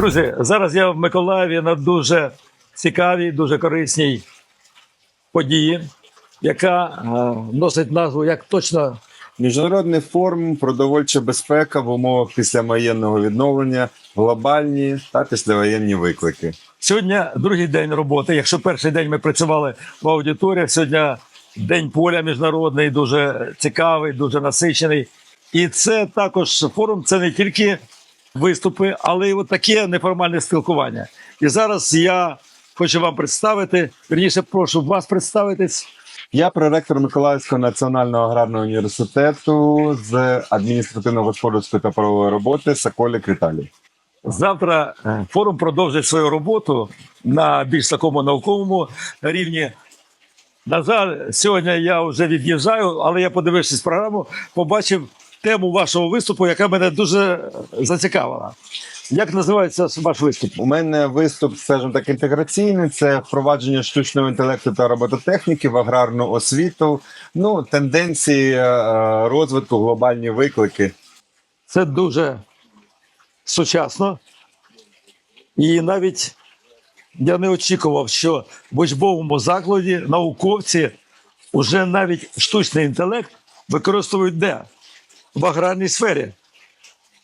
Друзі, зараз я в Миколаєві на дуже цікавій, дуже корисній події, яка е, носить назву як точно Міжнародний форум продовольча безпека в умовах післявоєнного відновлення, глобальні та післявоєнні виклики. Сьогодні другий день роботи. Якщо перший день ми працювали в аудиторіях, сьогодні день поля міжнародний, дуже цікавий, дуже насичений. І це також форум, це не тільки виступи, але й от таке неформальне спілкування. І зараз я хочу вам представити, верніше, прошу вас представитись. Я проректор Миколаївського національного аграрного університету з адміністративно-господарської та правової роботи Соколік Віталій. Завтра е, форум продовжить свою роботу на більш такому науковому рівні. На жаль, сьогодні я вже від'їжджаю, але я подивившись програму, побачив тему вашого виступу, яка мене дуже зацікавила. Як називається ваш виступ? У мене виступ, скажімо так, інтеграційний. Це впровадження штучного інтелекту та робототехніки в аграрну освіту. Ну, тенденції е, розвитку, глобальні виклики. Це дуже сучасно. І навіть я не очікував, що в учбовому закладі науковці вже навіть штучний інтелект використовують де? В аграрній сфері.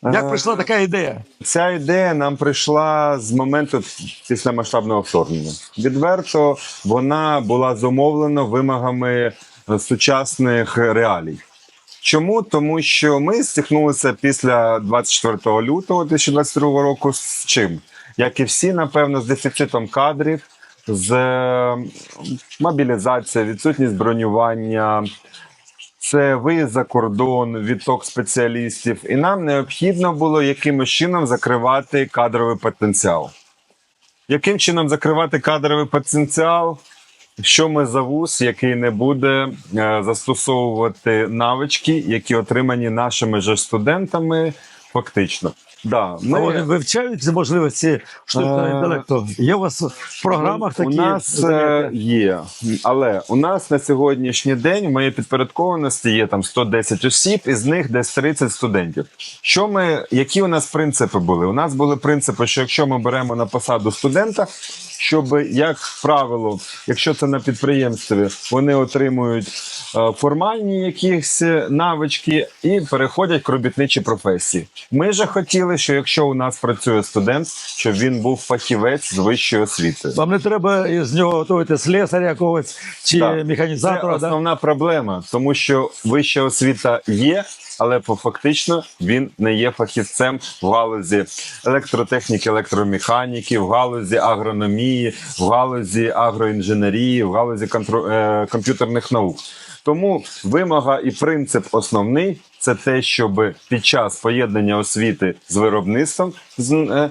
Як Е, прийшла така ідея? Ця ідея нам прийшла з моменту після масштабного вторгнення. Відверто вона була зумовлена вимогами сучасних реалій. Чому? Тому що ми стикнулися після 24 лютого 2022 року з чим? Як і всі, напевно, з дефіцитом кадрів, з мобілізацією, відсутність бронювання, це виїзд за кордон, відток спеціалістів, і нам необхідно було якимось чином закривати кадровий потенціал. Яким чином закривати кадровий потенціал? Що ми за вуз, який не буде е, застосовувати навички, які отримані нашими же студентами, фактично. Да, ми... вони вивчають ці можливості штучного інтелекту. Є у вас в програмах у такі нас е, є, але у нас на сьогоднішній день в моїй підпорядкованості є там 110 осіб, із них десь 30 студентів. Що ми, які у нас принципи були? У нас були принципи, що якщо ми беремо на посаду студента, щоб, як правило, якщо це на підприємстві, вони отримують е, формальні якісь навички і переходять к робітничій професії. Ми же хотіли, що якщо у нас працює студент, щоб він був фахівець з вищої освіти. Вам не треба із нього готувати слесаря якогось чи Так. Це механізатора. да? основна проблема, тому що вища освіта є, але по фактично він не є фахівцем в галузі електротехніки, електромеханіки, в галузі агрономії, в галузі агроінженерії, в галузі е, комп'ютерних наук. Тому вимога і принцип основний це те, щоб під час поєднання освіти з виробництвом з, е,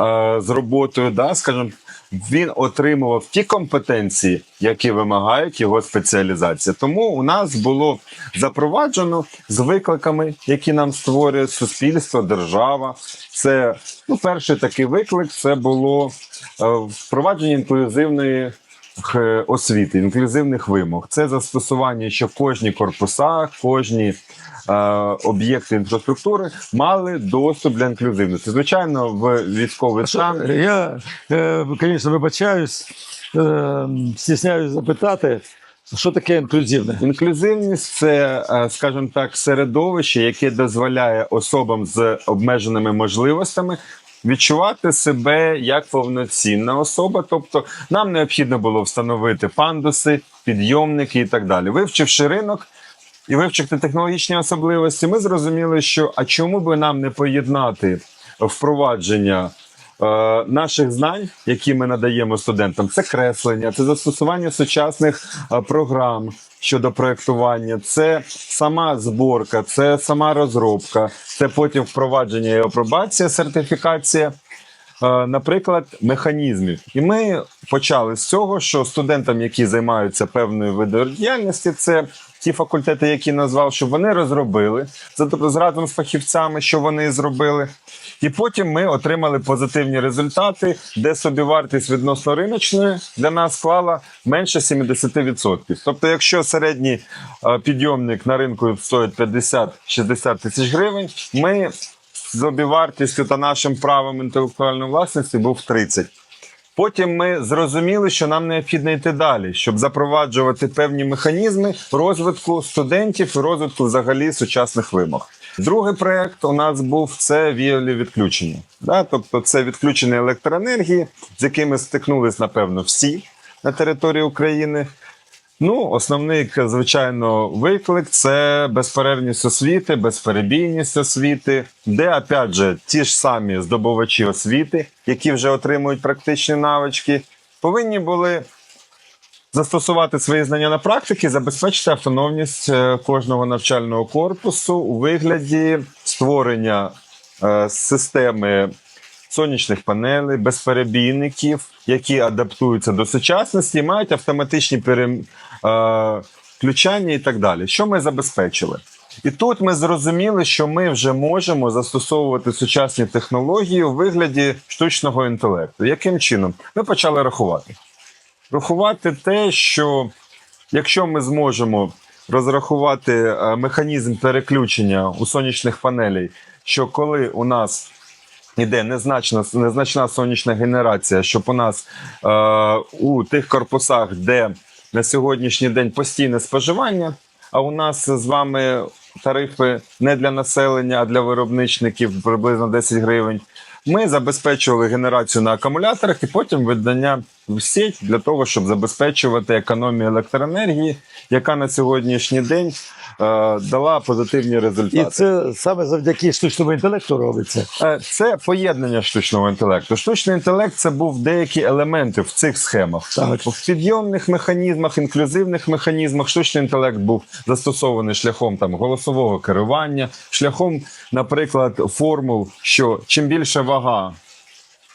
е, з роботою, да, скажімо, він отримував ті компетенції, які вимагають його спеціалізація. Тому у нас було запроваджено з викликами, які нам створює суспільство, держава. Це ну, перший такий виклик це було е, впровадження інклюзивної освіти, інклюзивних вимог. Це застосування, що кожні корпуса, кожні е, об'єкти інфраструктури мали доступ для інклюзивності. Звичайно, в військовий стан Я, е, звісно, вибачаюсь, е, стісняюсь запитати, що таке інклюзивне? Інклюзивність це, е, скажімо так, середовище, яке дозволяє особам з обмеженими можливостями відчувати себе як повноцінна особа. Тобто, нам необхідно було встановити пандуси, підйомники і так далі. Вивчивши ринок. І вивчити технологічні особливості, ми зрозуміли, що а чому би нам не поєднати впровадження наших знань, які ми надаємо студентам, це креслення, це застосування сучасних е, програм щодо проєктування, це сама зборка, це сама розробка, це потім впровадження і апробація, сертифікація. е, Наприклад, механізмів, і ми почали з цього, що студентам, які займаються певною видом діяльності, це ті факультети, які назвав, щоб вони розробили це тобто з з фахівцями, що вони зробили. І потім ми отримали позитивні результати, де собівартість відносно риночної для нас склала менше 70%. Тобто, якщо середній е, підйомник на ринку стоїть 50-60 тисяч гривень, ми собівартістю та нашим правом інтелектуальної власності був 30. Потім ми зрозуміли, що нам необхідно йти далі, щоб запроваджувати певні механізми розвитку студентів і розвитку взагалі сучасних вимог. Другий проект у нас був це віолі відключення. Да? Тобто це відключення електроенергії, з якими стикнулись, напевно, всі на території України. Ну, основний, звичайно, виклик це безперервність освіти, безперебійність освіти, де, опять же, ті ж самі здобувачі освіти, які вже отримують практичні навички, повинні були застосувати свої знання на практиці, забезпечити автономність е, кожного навчального корпусу у вигляді створення е, системи сонячних панелей, безперебійників, які адаптуються до сучасності, мають автоматичні переключання і так далі. Що ми забезпечили? І тут ми зрозуміли, що ми вже можемо застосовувати сучасні технології у вигляді штучного інтелекту. Яким чином? Ми почали рахувати. Рахувати те, що якщо ми зможемо розрахувати е, механізм переключення у сонячних панелей, що коли у нас іде незначна, незначна сонячна генерація, щоб у нас е, у тих корпусах, де на сьогоднішній день постійне споживання, а у нас з вами тарифи не для населення, а для виробничників приблизно 10 гривень. Ми забезпечували генерацію на акумуляторах і потім видання в сеть для того, щоб забезпечувати економію електроенергії, яка на сьогоднішній день е, дала позитивні результати. І це саме завдяки штучному інтелекту робиться. Е, Це поєднання штучного інтелекту. Штучний інтелект це був деякі елементи в цих схемах. Так. В підйомних механізмах, інклюзивних механізмах штучний інтелект був застосований шляхом там голосового керування, шляхом, наприклад, формул, що чим більше вага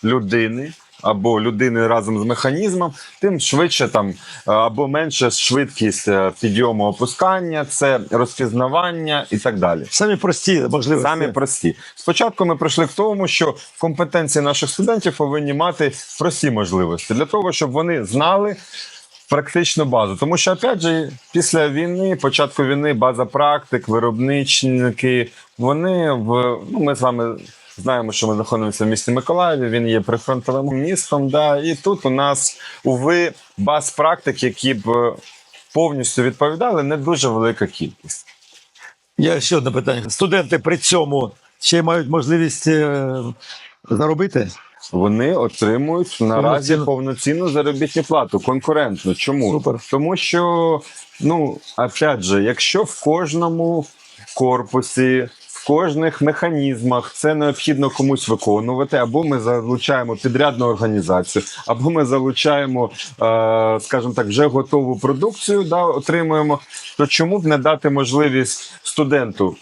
людини. Або людини разом з механізмом, тим швидше там е, або менше швидкість е, підйому опускання, це розпізнавання і так далі. Самі прості можливості. Самі прості. Спочатку ми прийшли к тому, що компетенції наших студентів повинні мати прості можливості для того, щоб вони знали практичну базу. Тому що, опять же, після війни, початку війни, база практик, виробничники, вони в ну, ми з вами. Знаємо, що ми знаходимося в місті Миколаєві, він є прифронтовим містом. Да, і тут у нас, уви, баз практик, які б е, повністю відповідали, не дуже велика кількість. Я ще одне питання. Студенти при цьому ще мають можливість е, заробити. Вони отримують наразі Повноцінну. заробітну плату конкурентну. Чому? Супер. Тому що, ну, опять же, якщо в кожному корпусі, кожних механізмах це необхідно комусь виконувати, або ми залучаємо підрядну організацію, або ми залучаємо, е, скажімо так, вже готову продукцію, да, отримуємо, то чому б не дати можливість студенту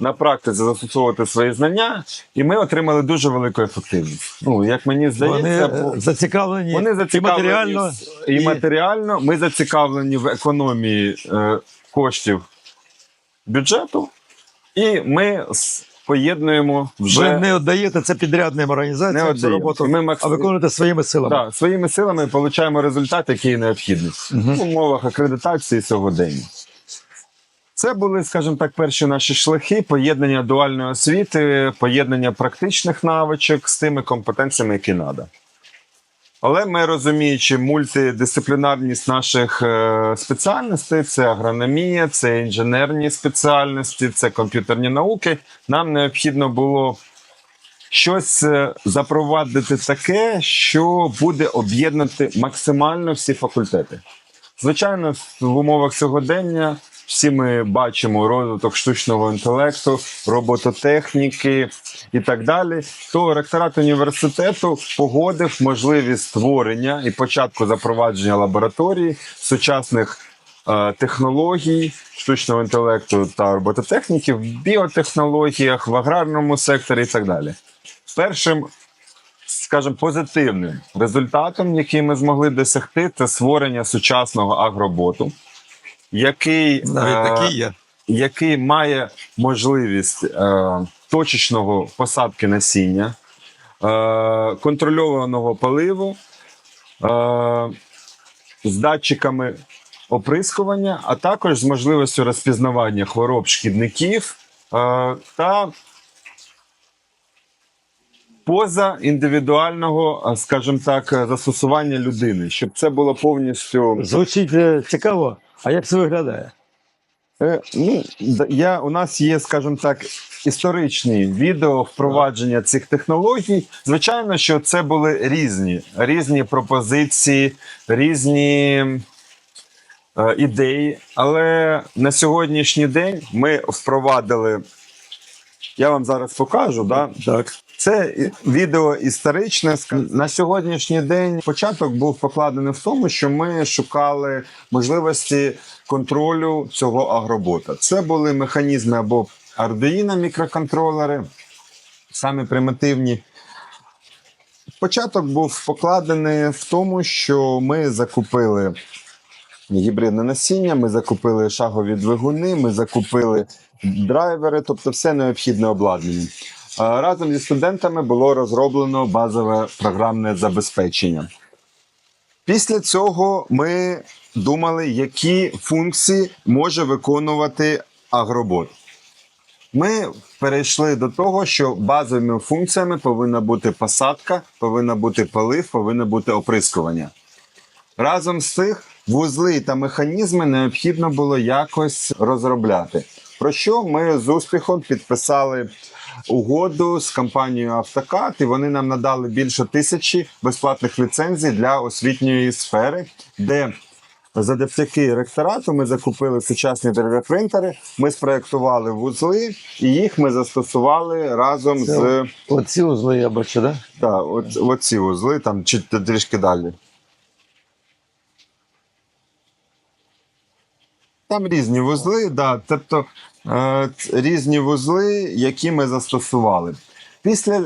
на практиці застосовувати свої знання, і ми отримали дуже велику ефективність. Ну, як мені здається, Вони е, бо- зацікавлені, і матеріально. і, і- матеріально. Ми зацікавлені в економії е, коштів бюджету, і ми поєднуємо вже Ви не віддаєте це підрядним Не організаціям цю роботу, ми макс- а виконуєте своїми силами. да, своїми силами отримуємо результат, який необхідний в умовах акредитації сьогодення. Це були, скажімо так, перші наші шляхи поєднання дуальної освіти, поєднання практичних навичок з тими компетенціями, які треба. Але ми розуміючи мультидисциплінарність наших е, спеціальностей, це агрономія, це інженерні спеціальності, це комп'ютерні науки. Нам необхідно було щось е, запровадити таке, що буде об'єднати максимально всі факультети. Звичайно, в умовах сьогодення всі ми бачимо розвиток штучного інтелекту, робототехніки і так далі. То ректорат університету погодив можливість створення і початку запровадження лабораторії сучасних е, технологій, штучного інтелекту та робототехніки в біотехнологіях, в аграрному секторі і так далі. Першим скажімо, позитивним результатом, який ми змогли досягти, це створення сучасного агроботу, який, Навіть е, є. який має можливість е, точечного посадки насіння, е, контрольованого поливу е, з датчиками оприскування, а також з можливістю розпізнавання хвороб шкідників е, та поза індивідуального, скажімо так, застосування людини, щоб це було повністю. Звучить е, цікаво. А як це виглядає? Е, ну, я, у нас є, скажімо так, історичні відео впровадження цих технологій. Звичайно, що це були різні, різні пропозиції, різні е, ідеї. Але на сьогоднішній день ми впровадили. Я вам зараз покажу, да? Так. Це відео історичне. На сьогоднішній день початок був покладений в тому, що ми шукали можливості контролю цього агробота. Це були механізми або Arduino мікроконтролери, самі примітивні. Початок був покладений в тому, що ми закупили гібридне насіння, ми закупили шагові двигуни, ми закупили драйвери, тобто все необхідне обладнання. А Разом зі студентами було розроблено базове програмне забезпечення. Після цього ми думали, які функції може виконувати агробот. Ми перейшли до того, що базовими функціями повинна бути посадка, повинна бути полив, повинно бути оприскування. Разом з тих вузли та механізми необхідно було якось розробляти. Про що ми з успіхом підписали угоду з компанією Автокат, і вони нам надали більше тисячі безплатних ліцензій для освітньої сфери, де завдяки ректорату ми закупили сучасні 3D-принтери, ми спроектували вузли, і їх ми застосували разом Це з Оці узли я бачу, так? та, от, оці вузли, там чи трішки далі. Там різні вузли, да, тобто е, різні вузли, які ми застосували. Після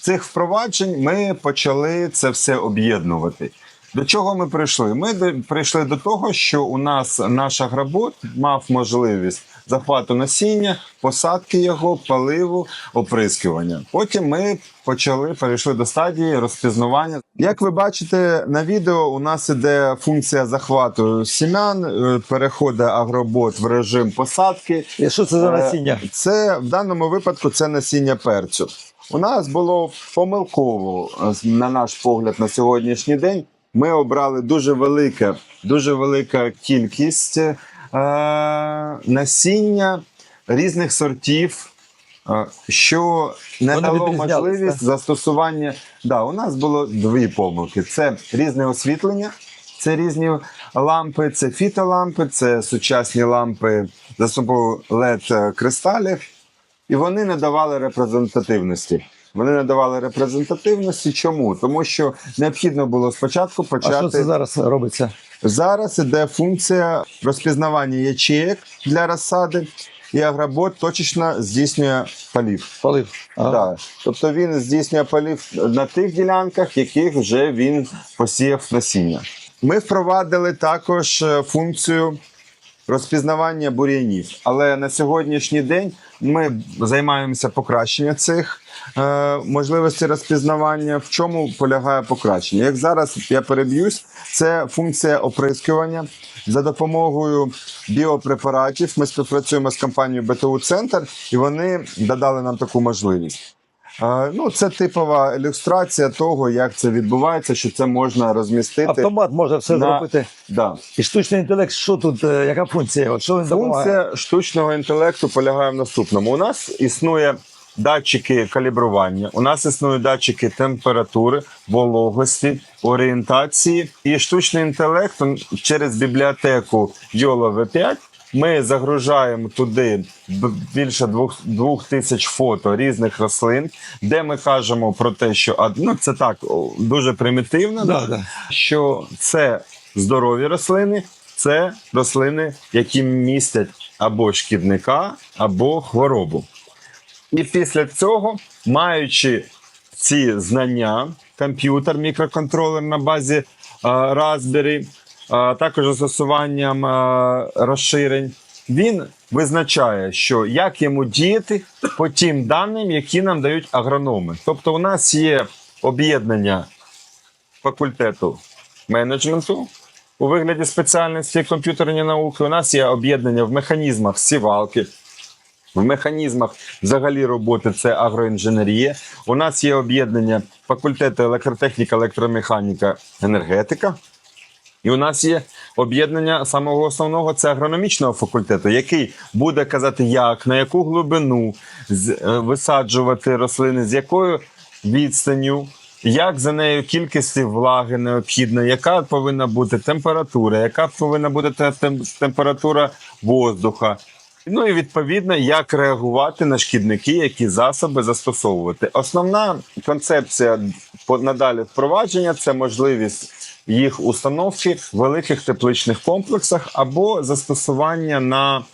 цих впроваджень ми почали це все об'єднувати. До чого ми прийшли? Ми прийшли до того, що у нас наш агробот мав можливість захвату насіння, посадки його, поливу, оприскування. Потім ми почали перейшли до стадії розпізнавання. Як ви бачите на відео, у нас іде функція захвату сім'ян, е, переходить агробот в режим посадки. І що це за Е, насіння? Це в даному випадку це насіння перцю. У нас було помилково, е, на наш погляд, на сьогоднішній день. Ми обрали дуже велика, дуже велика кількість насіння різних сортів, е, що не Вони дало можливість так? застосування. Да, у нас було дві помилки: це різне освітлення. Це різні лампи, це фітолампи, це сучасні лампи за собою led кристалів, і вони не давали репрезентативності. Вони не давали репрезентативності. Чому? Тому що необхідно було спочатку А що це зараз робиться? Зараз іде функція розпізнавання ячеїк для розсади, і агробот точечно здійснює полів. Полив. Ага. Да. Тобто він здійснює полів на тих ділянках, яких вже він посіяв насіння. Ми впровадили також е, функцію розпізнавання бур'янів. Але на сьогоднішній день ми займаємося покращенням цих е, можливостей розпізнавання. В чому полягає покращення? Як зараз я переб'юсь, це функція оприскування за допомогою біопрепаратів. Ми співпрацюємо з компанією БТУ Центр, і вони додали нам таку можливість. Е, Ну, це типова ілюстрація того, як це відбувається, що це можна розмістити. Автомат може все на- зробити. Да. І штучний інтелект, що тут, е, яка функція? От що він допомагає? Функція штучного інтелекту полягає в наступному. У нас існує датчики калібрування, у нас існують датчики температури, вологості, орієнтації. І штучний інтелект через бібліотеку YOLO V5 ми загружаємо туди більше двох, двох тисяч фото різних рослин, де ми кажемо про те, що ну, це так дуже примітивно, Да, да. що це здорові рослини, це рослини, які містять або шкідника, або хворобу. І після цього, маючи ці знання, комп'ютер, мікроконтролер на базі е, Raspberry, а також застосуванням е, розширень, він визначає, що як йому діяти по тим даним, які нам дають агрономи. Тобто, у нас є об'єднання факультету менеджменту у вигляді спеціальності комп'ютерні науки. У нас є об'єднання в механізмах сівалки, В механізмах взагалі роботи це агроінженерія. У нас є об'єднання факультету електротехніка, електромеханіка, енергетика. І у нас є об'єднання самого основного це агрономічного факультету, який буде казати, як, на яку глибину е, висаджувати рослини, з якою відстанню, як за нею кількості влаги необхідна, яка повинна бути температура, яка повинна бути температура воздуха. Ну і відповідно, як реагувати на шкідники, які засоби застосовувати. Основна концепція надалі впровадження це можливість їх установки в великих тепличних комплексах або застосування на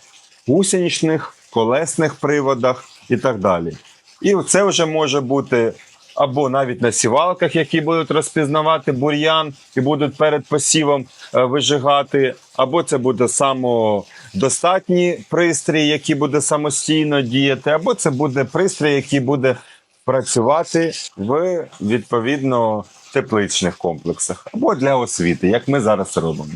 гусеничних, колесних приводах і так далі. І це вже може бути або навіть на сівалках, які будуть розпізнавати бур'ян і будуть перед посівом е, вижигати, або це буде самодостатній пристрій, який буде самостійно діяти, або це буде пристрій, який буде працювати в відповідно тепличних комплексах, або для освіти, як ми зараз робимо.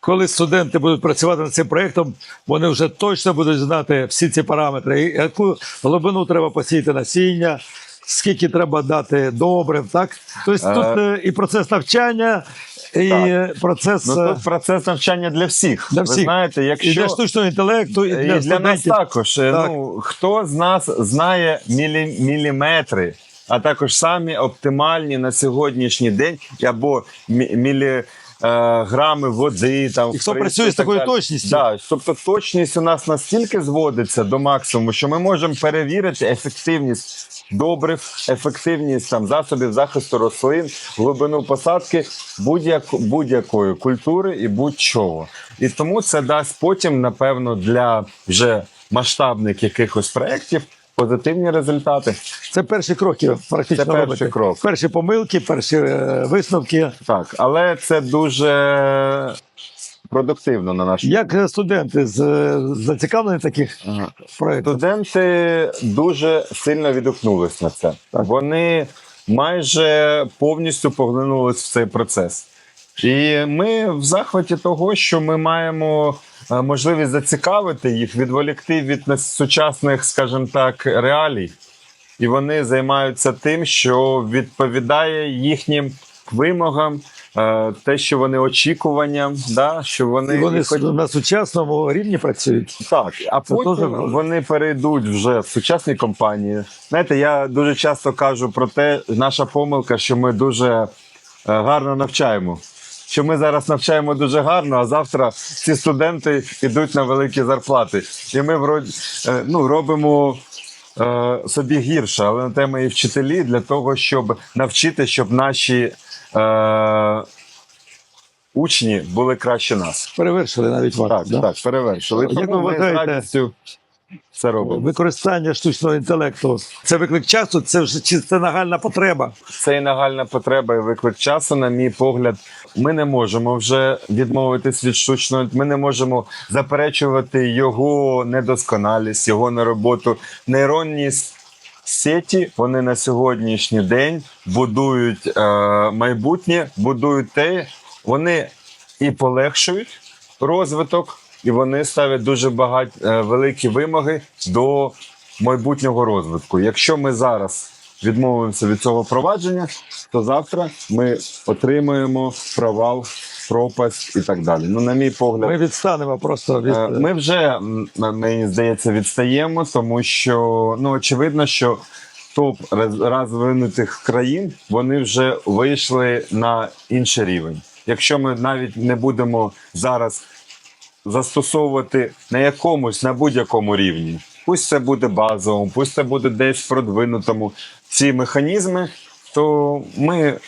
Коли студенти будуть працювати над цим проєктом, вони вже точно будуть знати всі ці параметри, яку глибину треба посіяти насіння, скільки треба дати добрив, так? Тобто Е, тут е, і процес навчання, і Так. процес Ну, е, тут процес навчання для всіх. Для Ви знаєте, якщо і для штучного інтелекту, і І для, для, нас студентів. також. Е, Так. Ну, хто з нас знає мілі, міліметри, а також самі оптимальні на сьогоднішній день або мі, мілі. е, Грами води там І хто в працює з так такою далі. точністю? Да, тобто точність у нас настільки зводиться до максимуму, що ми можемо перевірити ефективність добрив, ефективність там засобів захисту рослин, глибину посадки будь-як, будь-якої культури і будь-чого. І тому це дасть потім, напевно, для вже масштабних якихось проєктів позитивні результати. Це перші кроки практично Це робити. крок. Перші помилки, перші е, висновки. Так, але це дуже продуктивно на наш Як е, студенти з, е, зацікавлені таких проєктах? Студенти дуже сильно відгукнулись на це. Вони майже повністю поглинулись в цей процес. І ми в захваті того, що ми маємо е, можливість зацікавити їх, відволікти від сучасних, скажімо так, реалій. І вони займаються тим, що відповідає їхнім вимогам, те, що вони очікуванням, да, що вони, вони хоч- на сучасному рівні працюють. так, а Це потім дуже вони перейдуть вже в сучасні компанії. Знаєте, я дуже часто кажу про те, наша помилка, що ми дуже е, гарно навчаємо. Що ми зараз навчаємо дуже гарно, а завтра ці студенти йдуть на великі зарплати. І ми вроді е, ну, робимо е, собі гірше, але на те ми і вчителі для того, щоб навчити, щоб наші е, учні були краще нас. Перевершили навіть Так, да? так, перевершили. Як Тому ви ми з вважаєте, радістю це робимо. Використання штучного інтелекту це виклик часу, це вже чисто нагальна потреба. Це і нагальна потреба і виклик часу, на мій погляд. Ми не можемо вже відмовитись від штучного. Ми не можемо заперечувати його недосконалість, його нероботу. Нейронні с- сеті вони на сьогоднішній день будують е, майбутнє, будують те, вони і полегшують розвиток, і вони ставлять дуже багаті е, великі вимоги до майбутнього розвитку. Якщо ми зараз відмовимося від цього провадження, то завтра ми отримаємо провал, пропасть і так далі. Ну, на мій погляд, Ми відстанемо просто від Е, Ми вже мені здається відстаємо, тому що ну очевидно, що топ роз- розвинутих країн вони вже вийшли на інший рівень. Якщо ми навіть не будемо зараз застосовувати на якомусь на будь-якому рівні, пусть це буде базовим, пусть це буде десь продвинутому ці механізми, то ми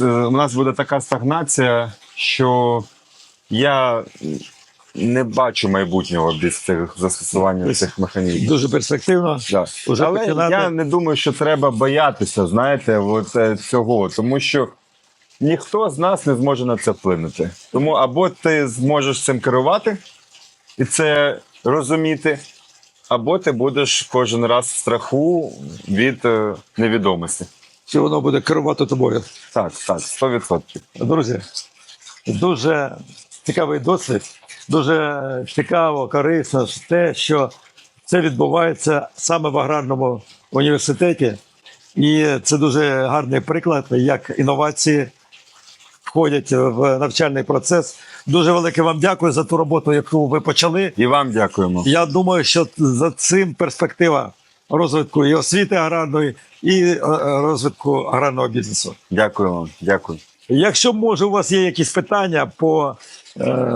е, у нас буде така стагнація, що я не бачу майбутнього без цих застосування цих механізмів. дуже перспективно. Да. Уже Але починати. я не думаю, що треба боятися, знаєте, от, е, цього, тому що ніхто з нас не зможе на це вплинути. Тому або ти зможеш цим керувати і це розуміти, або ти будеш кожен раз в страху від е, невідомості. Чи воно буде керувати тобою? Так, так, 100%. Друзі, дуже цікавий досвід, дуже цікаво, корисно те, що це відбувається саме в аграрному університеті. І це дуже гарний приклад, як інновації входять в навчальний процес. Дуже велике вам дякую за ту роботу, яку ви почали. І вам дякуємо. Я думаю, що за цим перспектива розвитку і освіти аграрної, і е, розвитку аграрного бізнесу. Дякую вам. Дякую. Якщо може у вас є якісь питання по е,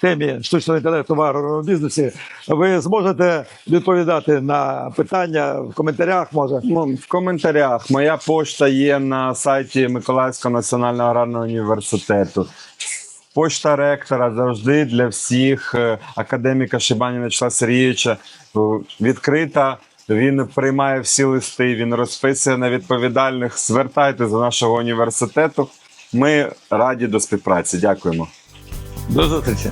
темі штучного інтелекту в аграрному бізнесі, ви зможете відповідати на питання в коментарях. Може Ну, в коментарях моя пошта є на сайті Миколаївського національного аграрного університету. Пошта ректора завжди для всіх е, академіка Шибаніна Вячеслава Сергійовича відкрита. Він приймає всі листи, він розписує на відповідальних. Звертайтеся до нашого університету. Ми раді до співпраці. Дякуємо. до зустрічі.